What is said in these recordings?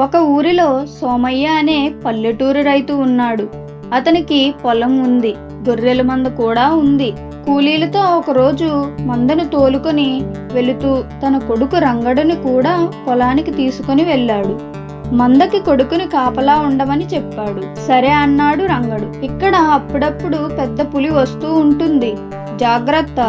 ఒక ఊరిలో సోమయ్య అనే పల్లెటూరు రైతు ఉన్నాడు. అతనికి పొలం ఉంది గొర్రెల మంద కూడా ఉంది. కూలీలతో ఒకరోజు మందను తోలుకొని వెళుతూ తన కొడుకు రంగడుని కూడా పొలానికి తీసుకుని వెళ్ళాడు. మందకి కొడుకుని కాపలా ఉండమని చెప్పాడు. సరే అన్నాడు రంగడు. ఇక్కడ అప్పుడప్పుడు పెద్ద పులి వస్తూ ఉంటుంది. జాగ్రత్త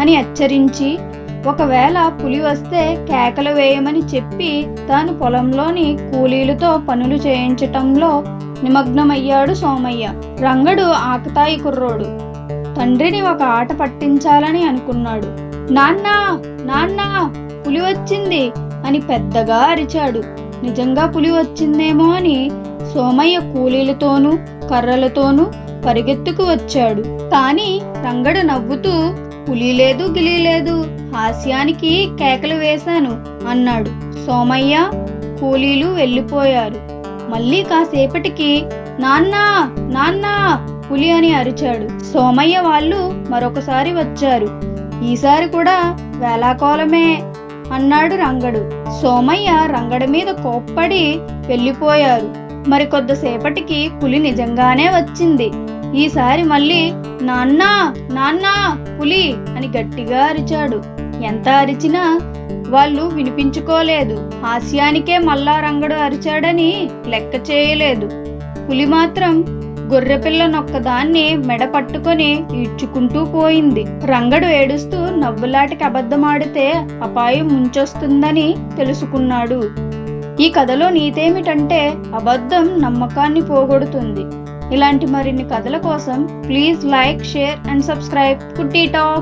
అని హెచ్చరించి ఒకవేళ పులి వస్తే కేకలు వేయమని చెప్పి తాను పొలంలోని కూలీలతో పనులు చేయించటంలో నిమగ్నమయ్యాడు సోమయ్య. రంగడు ఆకతాయి కుర్రోడు. తండ్రిని ఒక ఆట పట్టించాలని అనుకున్నాడు. నాన్నా నాన్నా పులి వచ్చింది అని పెద్దగా అరిచాడు. నిజంగా పులి వచ్చిందేమో అని సోమయ్య కూలీలతోనూ కర్రలతోనూ పరిగెత్తుకు వచ్చాడు. కానీ రంగడు నవ్వుతూ పులి లేదు గిలి లేదు హాస్యానికి కేకలు వేశాను అన్నాడు. సోమయ్య కూలీలు వెళ్ళిపోయారు. మళ్ళీ కాసేపటికి నాన్నా నాన్నా పులి అని అరిచాడు. సోమయ్య వాళ్ళు మరొకసారి వచ్చారు. ఈసారి కూడా వేలాకోలమే అన్నాడు రంగడు. సోమయ్య రంగడి మీద కోప్పడి వెళ్ళిపోయారు. మరి కొద్దిసేపటికి పులి నిజంగానే వచ్చింది. ఈసారి మళ్ళీ నాన్నా నాన్నా పులి అని గట్టిగా అరిచాడు. ఎంత అరిచినా వాళ్ళు వినిపించుకోలేదు. హాస్యానికే మల్లా రంగడు అరిచాడని లెక్క చేయలేదు. పులి మాత్రం గొర్రెపిల్లనొక్కదాన్ని మెడ పట్టుకొని ఈడ్చుకుంటూ పోయింది. రంగడు ఏడుస్తూ నవ్వులాటికి అబద్ధమాడితే అపాయం ముంచొస్తుందని తెలుసుకున్నాడు. ఈ కథలో నీతేమిటంటే అబద్ధం నమ్మకాన్ని పోగొడుతుంది. ఇలాంటి మరిన్ని కథల కోసం please like share and subscribe Kutti talks